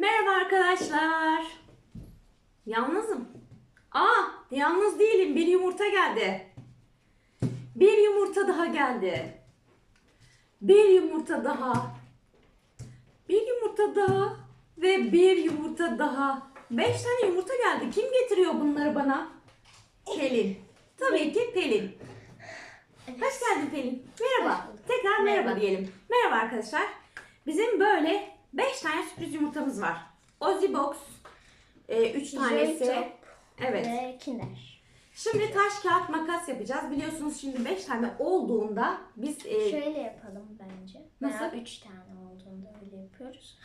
Merhaba arkadaşlar. Yalnızım. Aa, yalnız değilim. Bir yumurta geldi. Bir yumurta daha geldi. Bir yumurta daha. Bir yumurta daha ve bir yumurta daha. Beş tane yumurta geldi. Kim getiriyor bunları bana? Pelin. Tabii ki Pelin. Hoş geldin Pelin. Merhaba. Tekrar Merhaba. diyelim. Merhaba arkadaşlar. Bizim böyle 5 tane sürpriz yumurtamız var. Ozzy Box 3 tanesi. Joy Top Evet. Ve Kinder. Şimdi taş kağıt makas yapacağız. Biliyorsunuz şimdi 5 tane olduğunda biz e, Şöyle yapalım bence. Nasıl? Veya üç tane olduğunda öyle yapıyoruz.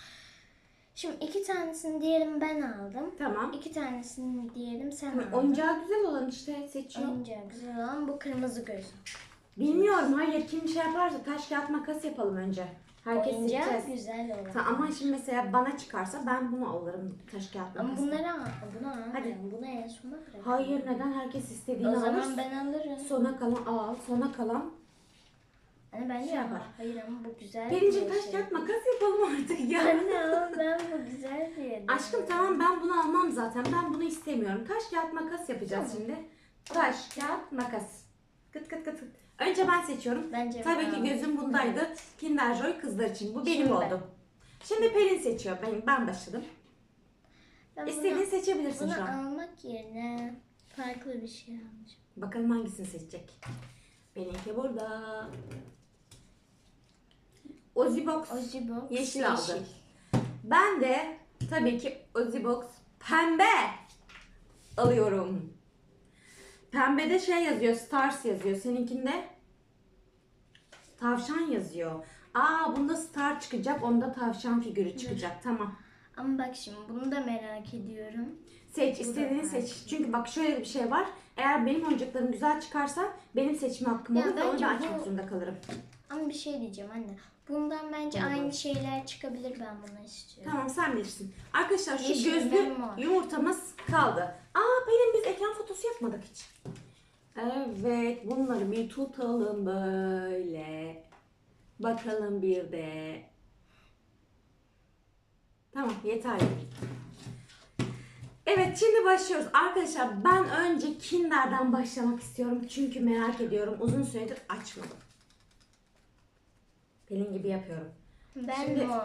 Şimdi iki tanesini diyelim ben aldım. tamam. İki tanesini diyelim sen Tamam, aldın. Oyuncağı güzel olan işte seçiyor. Oyuncağı güzel olan bu kırmızı göz. Bilmiyorum hayır kim şey yaparsa taş kağıt makas yapalım önce. Herkes Oyuncağı seçeceğiz. güzel olan. Tamam, ama şimdi mesela bana çıkarsa ben bunu alırım taş kağıt Ama makas. bunları al. Bunu al. Hadi. Bunu en sona bırak. Hayır neden herkes istediğini O alır. zaman ben alırım. Sona kalan al, sona kalan. Hani bence Şey yapar. Hayır ama bu güzel. Pelincim diye taş şey. kağıt makas yapalım artık ya. Anne ama ben bu güzel diye. Aşkım tamam ben bunu almam zaten. Ben bunu istemiyorum. Taş kağıt makas yapacağız Tamam. şimdi. Taş kağıt makas. Kıt kıt kıt. kıt. Önce ben seçiyorum. Bence Tabii ki gözüm bundaydı. Kinder Joy kızlar için. Bu benim Şimdi oldu. Şimdi Pelin seçiyor. Ben, ben başladım. Ben İstediğini bunu- seçebilirsin Bunu şu an. almak yerine farklı bir şey alacağım. Bakalım hangisini seçecek. Benimki burada. Ozzy Box. Ozzy Box Yeşil aldı. Ben de tabii ki Ozzy Box pembe alıyorum. Pembede şey yazıyor, Stars yazıyor. Seninkinde tavşan yazıyor. Aa bunda star çıkacak, onda tavşan figürü çıkacak. Tamam. Ama bak şimdi bunu da merak ediyorum. Seç, istediğini seç. Çünkü bak şöyle bir şey var. Eğer benim oyuncaklarım güzel çıkarsa benim seçme hakkım Ya olur ve onu bence da bu- açmak zorunda kalırım. Ama bir şey diyeceğim anne. Bundan bence aynı şeyler çıkabilir ben bunu istiyorum. Tamam sen bilirsin. Arkadaşlar şu Yeşil gözlü ve mor. yumurtamız kaldı. Aa Pelin biz ekran fotosu yapmadık hiç. Evet bunları bir tutalım böyle. Bakalım bir de. Tamam yeterli. Evet şimdi başlıyoruz. Arkadaşlar ben önce Kinder'den başlamak istiyorum. Çünkü merak ediyorum. Uzun süredir açmadım. Pelin gibi yapıyorum. Ben Şimdi- mor.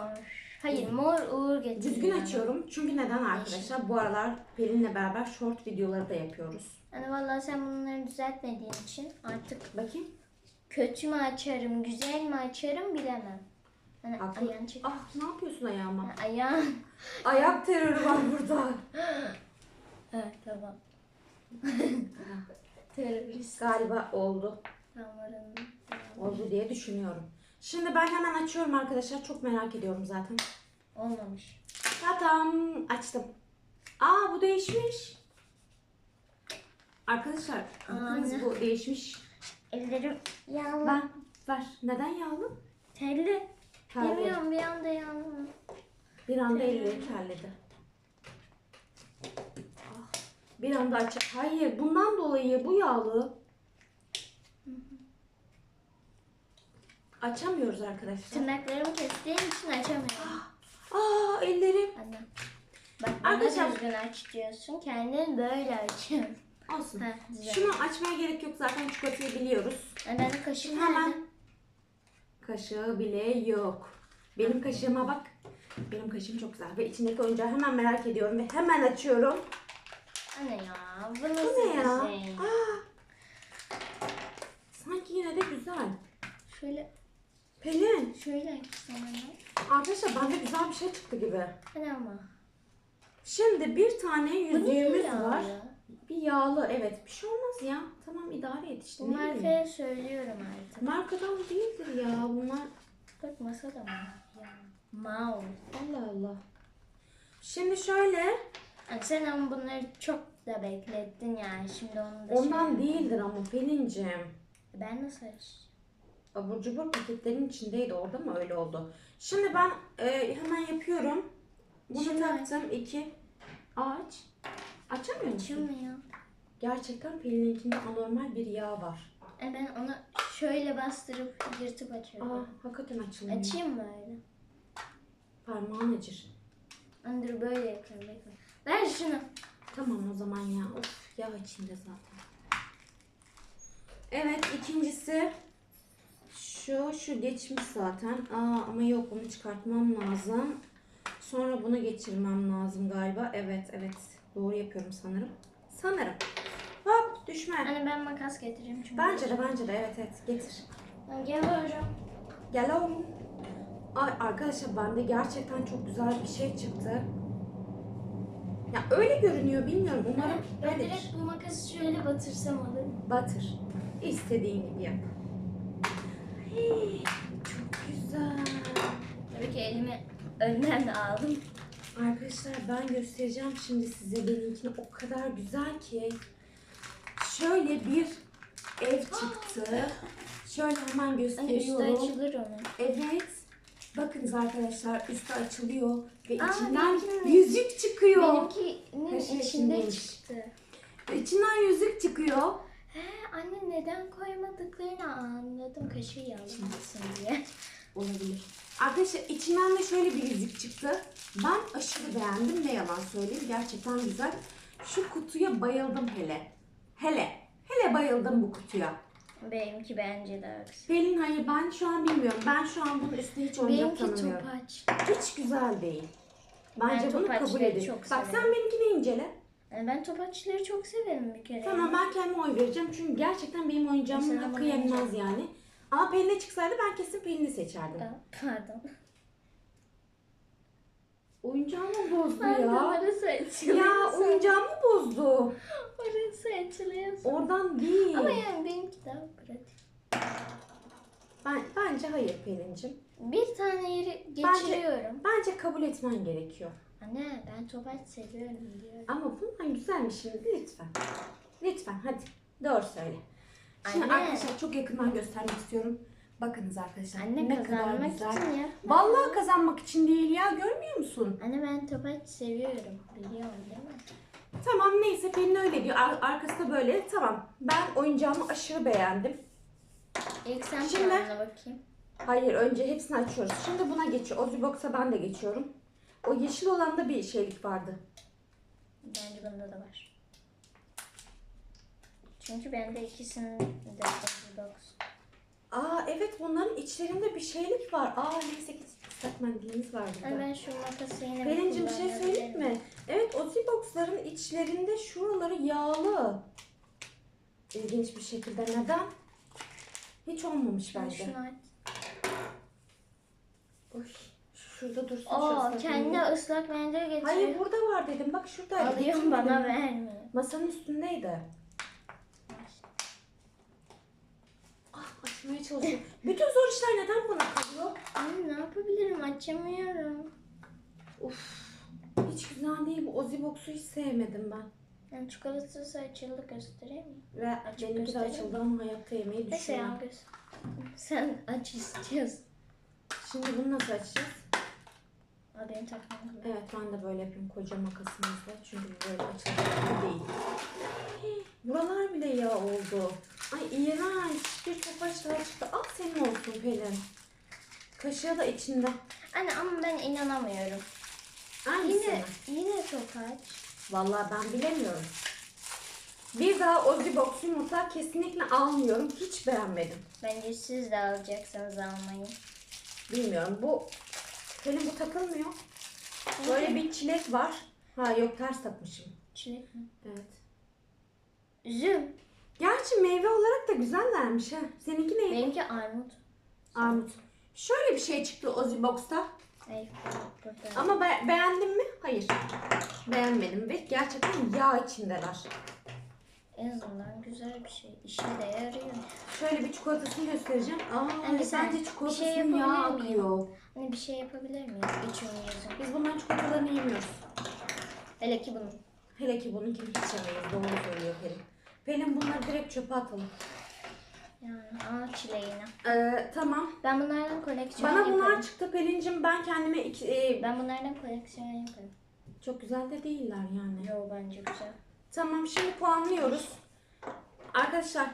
Hayır mor uğur getiriyor. Düzgün açıyorum. Çünkü neden arkadaşlar? Bu aralar Pelin'le beraber short videoları da yapıyoruz. Hani vallahi sen bunları düzeltmediğin için artık Bakayım. kötü mü açarım, güzel mi açarım bilemem. Hani Haklı. ayağını çek. Ah ne yapıyorsun ayağıma? Ha, Ayağın. Ayak terörü var burada. Evet tamam. Terörist. Galiba oldu. Damarında. Oldu diye düşünüyorum. Şimdi ben hemen açıyorum arkadaşlar. Çok merak ediyorum zaten. Olmamış. Tatam açtım. Aa bu değişmiş. Arkadaşlar bakınız Aynen. bu değişmiş. Ellerim yağlı. Ben ver. Neden yağlı? Terli. Terli. Bilmiyorum bir anda yağlı. Bir anda elleri terledi. Ah, Bir anda aç. Hayır, bundan dolayı bu yağlı. Açamıyoruz arkadaşlar. Tırnaklarımı kestiğim için açamıyorum. Aa ellerim. Anne. Bak bana Arkadaşlar- düzgün aç diyorsun. Kendin böyle açıyorsun. Olsun. Ha, güzel. Şunu açmaya gerek yok zaten çikolatayı biliyoruz. De kaşık nerede? hemen kaşığı bile yok. Benim kaşığıma bak. Benim kaşığım çok güzel ve içindeki oyuncağı hemen merak ediyorum ve hemen açıyorum. Anne ya bu Bu nasıl ne ya? şey? Aa, sanki yine de güzel. Şöyle Pelin. şöyle açsana. Arkadaşlar bende güzel bir şey çıktı gibi. Hadi ama. Şimdi bir tane yüzüğümüz var. Bir yağlı evet. Bir şey olmaz ya. Tamam idare et işte. Bu ne bileyim. markaya söylüyorum artık. Markadan değildir ya bunlar. Bak masada mı? Ya. Mau. Allah Allah. Şimdi şöyle. Yani sen ama bunları çok da beklettin yani. Şimdi onu da Ondan şey- değildir ama Pelin'cim. Ben nasıl açacağım? Abur cubur paketlerin içindeydi orada mı öyle oldu. Şimdi ben e, hemen yapıyorum. Bunu Şimdi taktım. iki. Aç. Açamıyor musun? Açılmıyor. Gerçekten Pelin'inkinde anormal bir yağ var. E ben onu şöyle bastırıp yırtıp açıyorum. Aa hakikaten açılmıyor. Açayım mı öyle? Parmağın acır. Anne dur böyle yapıyorum bekle. Ver şunu. Tamam o zaman ya. Of yağ içinde zaten. Evet ikincisi şu şu geçmiş zaten. Aa ama yok bunu çıkartmam lazım. Sonra bunu geçirmem lazım galiba. Evet evet doğru yapıyorum sanırım. Sanırım. Hop düşme. Anne ben makas getireyim çünkü. Bence de bence de evet evet getir. Ben Geliyorum. Gel oğlum. Ay arkadaşlar bende gerçekten çok güzel bir şey çıktı. Ya öyle görünüyor bilmiyorum. Umarım Ben öyledir. direkt bu makası şöyle batırsam olur? Batır. İstediğin gibi yap. Hey, çok güzel. Tabii ki elimi önden de aldım. Arkadaşlar ben göstereceğim şimdi size benimkini o kadar güzel ki. Şöyle bir ev çıktı. Şöyle hemen Anne üstü gösteriyorum. açılır onun. Evet. Bakınız arkadaşlar üstü açılıyor ve Aa, içinden benimkinin- yüzük çıkıyor. Benimkinin şey içinde çıktı. İçinden yüzük çıkıyor. He anne neden koymadıklarını anladım. Kaşığı yanmasın diye. Olabilir. Arkadaşlar içinden de şöyle bir yüzük çıktı. Ben aşırı beğendim ne yalan söyleyeyim. Gerçekten güzel. Şu kutuya bayıldım hele. Hele. Hele bayıldım bu kutuya. Benimki bence daha güzel. Pelin hayır ben şu an bilmiyorum. Ben şu an bunun üstüne hiç oyuncak Benimki tanımıyorum. topaç. Hiç güzel değil. Bence Ben bunu kabul topaçları edin. çok Bak sen severim. benimkini incele. Yani ben topaçları çok severim bir kere. Tamam ben kendime oy vereceğim. Çünkü gerçekten benim oyuncağımın Mesela hakkı bana yenmez yani. Ama Pelin'e çıksaydı ben kesin Pelin'i seçerdim. Aa, Pardon. Oyuncağımı bozdu Pardon ya. orası açılıyor. Ya oyuncağımı bozdu. Orası açılıyor. Oradan değil. Ama yani benimki daha pratik. Ben, bence hayır Pelin'cim. Bir tane yeri geçiriyorum. Bence kabul etmen gerekiyor. Anne ben topaç seviyorum diyor. Ama bundan güzelmiş şimdi lütfen. Lütfen hadi. Doğru söyle. Şimdi Anne. arkadaşlar çok yakından göstermek istiyorum. Bakınız arkadaşlar Anne ne kadar kazanmak güzel. için ya. Vallahi kazanmak için değil ya görmüyor musun? Anne ben topaç seviyorum. Biliyorum değil mi? Tamam neyse Pelin öyle diyor. Ar- arkası da böyle. Tamam ben oyuncağımı aşırı beğendim. İlk sen Şimdi- bakayım. Hayır önce hepsini açıyoruz. Şimdi buna geçiyor. Ozibox'a ben de geçiyorum. O yeşil olanda bir şeylik vardı. Bence bunda da var. Çünkü bende ikisinin de box. Aa evet bunların içlerinde bir şeylik var. Aa neyse ki mendilimiz var burada. Anne ben şu makası yine Pelin'cim bir şey söyleyeyim mi? Evet Ozibox'ların içlerinde şuraları yağlı. İlginç bir şekilde. Neden? Hiç olmamış Ben bence. şunu aç. Oy, şurada dursun. şu Oo mendil. ıslak mendil getiriyor. Hayır burada var dedim. Bak şuradaydı. Alıyorum bana Getirmedim. vermiyor. Masanın üstündeydi. Ah açmaya çalışıyorum. Bütün zor işler neden bana kalıyor? Anne ne yapabilirim açamıyorum. Uf, hiç güzel değil bu Ozibox'u hiç sevmedim ben. Yani çikolatası açıldı göstereyim mi? Ve Açık benimki de açıldı ama hayatta yemeyi düşünüyorum. göz. Sen aç istiyorsun. Şimdi bunu nasıl açacağız? Aa, benim takmam lazım. Evet ben de böyle yapayım koca makasımızla. Çünkü bu böyle açılacak değil. Buralar bile yağ oldu. Ay iğrenç. Bir topaç daha çıktı. Al senin olsun Pelin. Kaşığı da içinde. Anne ama ben inanamıyorum. Aynısı Yine yine topaç. Vallahi ben bilemiyorum. Bir daha Ozibox yumurta kesinlikle almıyorum. Hiç beğenmedim. Bence siz de alacaksınız almayı. Bilmiyorum. Bu Pelin bu takılmıyor. Böyle bir çilek var. Ha yok ters takmışım. Çilek mi? Evet. Üzüm. Gerçi meyve olarak da güzellermiş ha. Seninki neydi? Benimki armut. Armut. Şöyle bir şey çıktı Ozibox'ta. Ay burada. Ama be- beğendim mi? Hayır. Beğenmedim ve gerçekten yağ içindeler. En azından güzel bir şey. İşine de yarıyor. Şöyle bir çikolatasını göstereceğim. Aa, Anne, sen bence bir çikolatasının şey yağ yapabilir miyim? akıyor. Hani bir şey yapabilir miyiz? İçiyorum yazın. Biz bunların çikolatalarını yemiyoruz. Hele ki bunu. Hele ki bununkini hiç yemeyiz. Doğru söylüyor Pelin. Pelin bunları direkt çöpe atalım. Yani aa çileğine. Ee, tamam. Ben bunlardan koleksiyon Bana yaparım. bunlar çıktı Pelin'cim. Ben kendime iki, e, Ben bunlardan koleksiyon yaparım. çok güzel de değiller yani. Yo bence güzel. Tamam şimdi puanlıyoruz. Arkadaşlar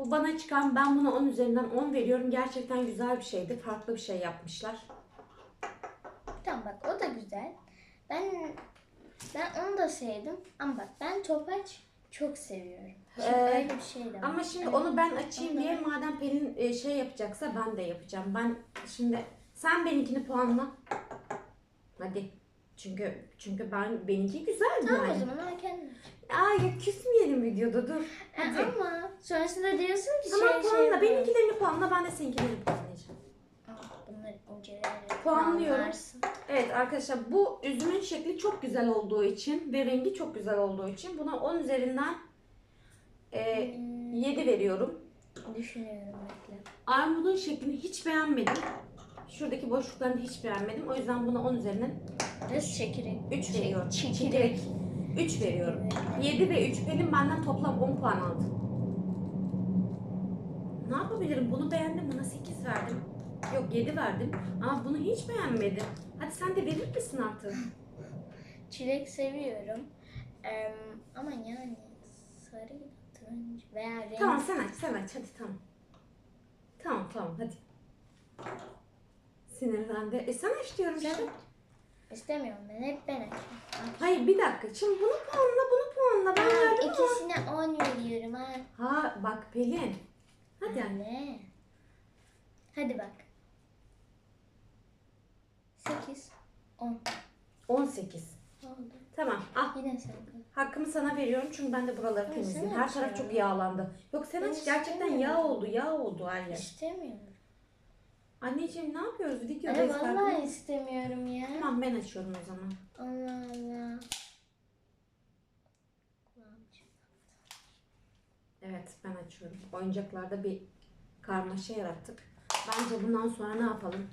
bu bana çıkan ben buna 10 üzerinden 10 veriyorum. Gerçekten güzel bir şeydi. Farklı bir şey yapmışlar. Tamam bak o da güzel. Ben ben onu da sevdim ama bak ben topaç çok seviyorum. Şimdi Ee, öyle bir şey de var. Ama şimdi Evet. onu ben açayım diye madem Pelin e, şey yapacaksa ben de yapacağım. Ben şimdi sen benimkini puanla. Hadi. Çünkü çünkü ben benimki güzel Tamam o yani. zaman ben kendim. Aa ya küsmeyelim videoda dur. E, Hadi. ama sonrasında diyorsun ki Tamam şey puanla. şey. Benimkilerini puanla ben de seninkilerini puanlayacağım. Bunları incelerek Puanlıyorum. Evet arkadaşlar bu üzümün şekli çok güzel olduğu için ve rengi çok güzel olduğu için buna 10 üzerinden e, Hmm, 7 veriyorum. düşünüyorum bekle. Armudun şeklini hiç beğenmedim. Şuradaki boşluklarını hiç beğenmedim. O yüzden buna 10 üzerinden Nasıl çekirdek? 3 Şey, veriyorum. Çekirdek. 3 veriyorum. 7 ve 3 Pelin benden toplam 10 puan aldı. Yapabilirim? Bunu beğendim. Buna 8 verdim. Yok 7 verdim. Ama bunu hiç beğenmedim. Hadi sen de verir misin artık? Çilek seviyorum. Em, ama yani sarı ya da turuncu veya renk. Tamam sen aç sen aç hadi tamam. Tamam tamam hadi. Sinirlendi. E sen aç diyorum Sen işte. İstemiyorum ben hep ben açıyorum. Hayır bir dakika. Şimdi bunu puanla bunu puanla. Ben verdim ama. ikisine 10 veriyorum ha. Ha bak Pelin. Hadi anne. Anne. Hadi bak. 8 10 18. oldu. Tamam al. Yine sen. Hakkımı sana veriyorum çünkü ben de buraları temizleyeyim. sen Her taraf çok yağlandı. Yok sen Ben aç gerçekten yağ oldu yağ oldu her yer. İstemiyorum. Anneciğim ne yapıyoruz? Anne Videodayız vallahi farkında. istemiyorum ya. Tamam ben açıyorum o zaman. Allah Allah. Evet ben açıyorum. Oyuncaklarda bir karmaşa yarattık. Bence bundan sonra ne yapalım?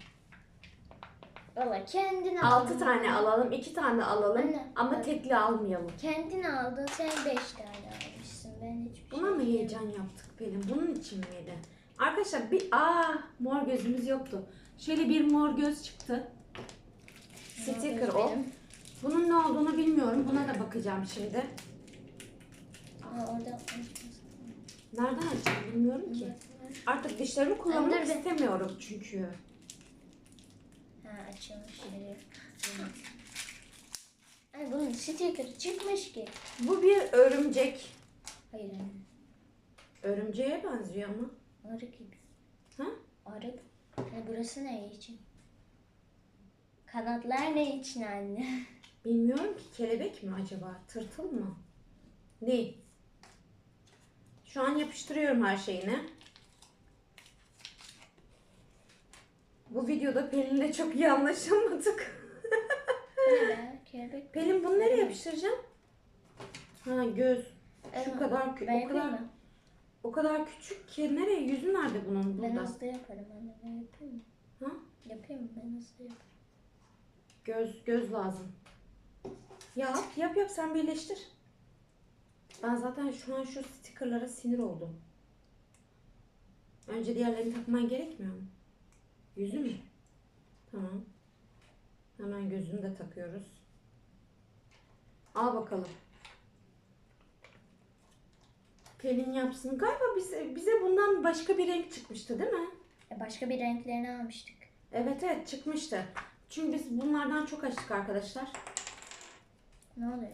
Valla kendin 6 aldın. tane alalım, 2 tane alalım Anne, ama evet. tekli almayalım. Kendin aldın sen 5 tane almışsın. Ben hiçbir Buna şey mı diyemem. heyecan yaptık Pelin? Bunun için miydi? Arkadaşlar bir aa mor gözümüz yoktu. Şöyle bir mor göz çıktı. Sticker o. Benim. Bunun ne olduğunu bilmiyorum. Buna da bakacağım şimdi. Aa, orada Nereden açacağım bilmiyorum ki. Artık dişlerimi kullanmak Dur bir. istemiyorum çünkü. Ha açılmış yeri. Ay bunun sticker'ı çıkmış ki. Bu bir örümcek. Hayır anne. Örümceğe benziyor ama. Arı gibi. Ha? Arı. Yani burası ne için? Kanatlar ne için anne? Bilmiyorum ki kelebek mi acaba? Tırtıl mı? Ne? Şu an yapıştırıyorum her şeyini. Bu videoda Pelin'le çok iyi anlaşamadık. Bu ne be? Kelebek. Pelin bunu nereye yapıştıracağım? Ha göz. Şu kadar kü- o kadar mı? o kadar küçük ki nereye? Yüzü nerede bunun Ben burada? hızlı yaparım anne. Ben yapayım mı? Ha? Yapayım mı? Ben hızlı yaparım. Göz göz lazım. Yap yap yap sen birleştir. Ben zaten şu an şu stickerlara sinir oldum. Önce diğerlerini takman gerekmiyor mu? Yüzü mü? Tamam. Hemen gözünü de takıyoruz. Al bakalım. Pelin yapsın. Galiba bize, bize bundan başka bir renk çıkmıştı değil mi? E başka bir renklerini almıştık. Evet evet çıkmıştı. Çünkü biz bunlardan çok açtık arkadaşlar. Ne oluyor?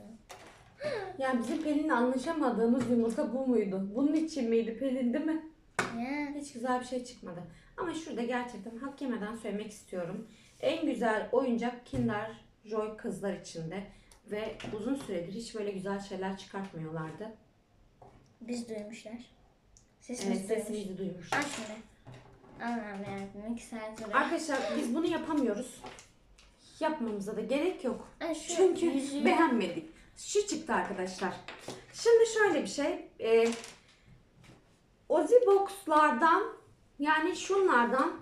Yani bizim Pelin'le anlaşamadığımız yumurta bu muydu? Bunun için miydi Pelin değil mi? Ya. Hiç güzel bir şey çıkmadı. Ama şurada gerçekten hak yemeden söylemek istiyorum. En güzel oyuncak Kinder Joy kızlar içinde. Ve uzun süredir hiç böyle güzel şeyler çıkartmıyorlardı. Biz duymuşlar. Sesimiz Evet duymuş. sesimizi duymuşlar. Aç şimdi. Allah'ım yarabbim. iki saat sonra. Arkadaşlar biz bunu yapamıyoruz. Yapmamıza da gerek yok. Ay, şu Çünkü yüzüğü- beğenmedik. Şu çıktı arkadaşlar. Şimdi şöyle bir şey. E, Ozi Box'lardan yani şunlardan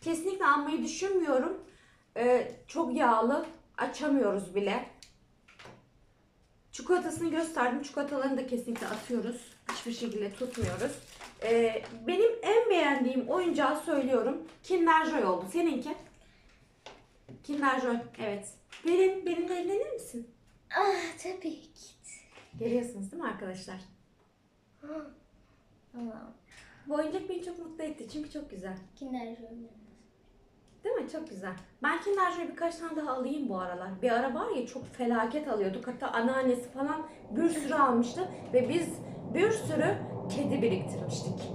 kesinlikle almayı düşünmüyorum. E, çok yağlı. Açamıyoruz bile. Çikolatasını gösterdim. Çikolatalarını da kesinlikle atıyoruz. Hiçbir şekilde tutmuyoruz. E, benim en beğendiğim oyuncağı söylüyorum. Kinder Joy oldu. Seninki? Kinder Joy. Evet. Benim, benimle evlenir misin? Ah tabii ki. Görüyorsunuz değil mi arkadaşlar? Allah'ım. Bu oyuncak beni çok mutlu etti çünkü çok güzel. Kinder Joy. Değil mi? Çok güzel. Ben Kinder Joy birkaç tane daha alayım bu aralar. Bir ara var ya çok felaket alıyorduk. Hatta anneannesi falan bir sürü almıştı. Ve biz bir sürü kedi biriktirmiştik.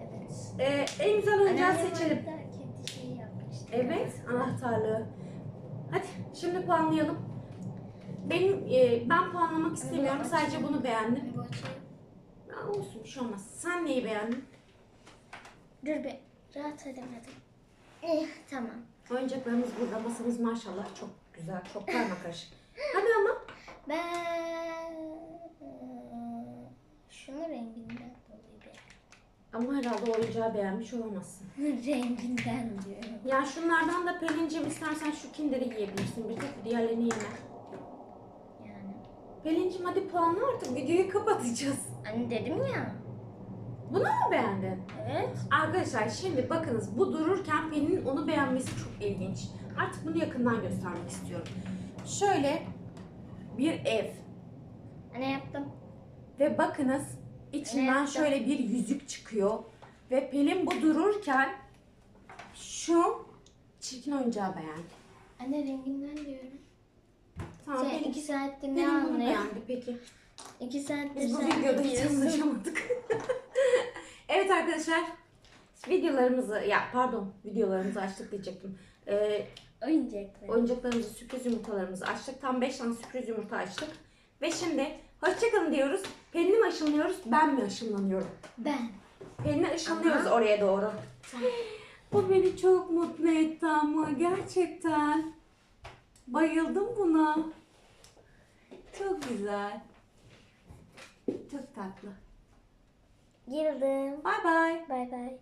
Evet. Ee, en güzel oyuncağı Anneannem seçelim. orada kedi şeyi yapmıştı. Evet, anahtarlığı. Hadi şimdi puanlayalım. Benim e, ben puanlamak istemiyorum. Sadece bunu beğendim. Ya olsun bir şey olmaz. Sen neyi beğendin? Dur bir rahat edemedim. Eh tamam. Oyuncaklarımız burada. Masamız maşallah çok güzel. Çok karma karışık. Hadi ama. Ben şunun renginden dolayı bir. Ama herhalde oyuncağı beğenmiş olamazsın. renginden diyorum. Ya şunlardan da Pelin'cim istersen şu kinderi yiyebilirsin. Bir tek diğerlerini yeme. Pelin'cim hadi puanla artık. Videoyu kapatacağız. Hani dedim ya. Bunu mu beğendin? Evet. Arkadaşlar şimdi bakınız bu dururken Pelin'in onu beğenmesi çok ilginç. Artık bunu yakından göstermek istiyorum. Şöyle bir ev Anne yaptım. ve bakınız içinden şöyle bir yüzük çıkıyor. Ve Pelin bu dururken şu çirkin oyuncağı beğendi. Anne renginden diyorum. Tamam Sen iki saattir ne Pelin bunu anlıyorsun? beğendi peki. İki saattir Biz bu sen videoda hiç diyorsun? anlaşamadık. evet arkadaşlar videolarımızı ya pardon videolarımızı açtık diyecektim. Ee, Oyuncaklar. oyuncaklarımızı, sürpriz yumurtalarımızı açtık. Tam 5 tane sürpriz yumurta açtık. Ve şimdi hoşçakalın diyoruz. Pelin'i mi ışınlıyoruz, ben mi ışınlanıyorum? Ben. Pelin'i ışınlıyoruz Ama- oraya doğru. Bu beni çok mutlu etti ama gerçekten. Bayıldım buna. Çok güzel. Çok tatlı. Girdim. Bay bay. Bay bay.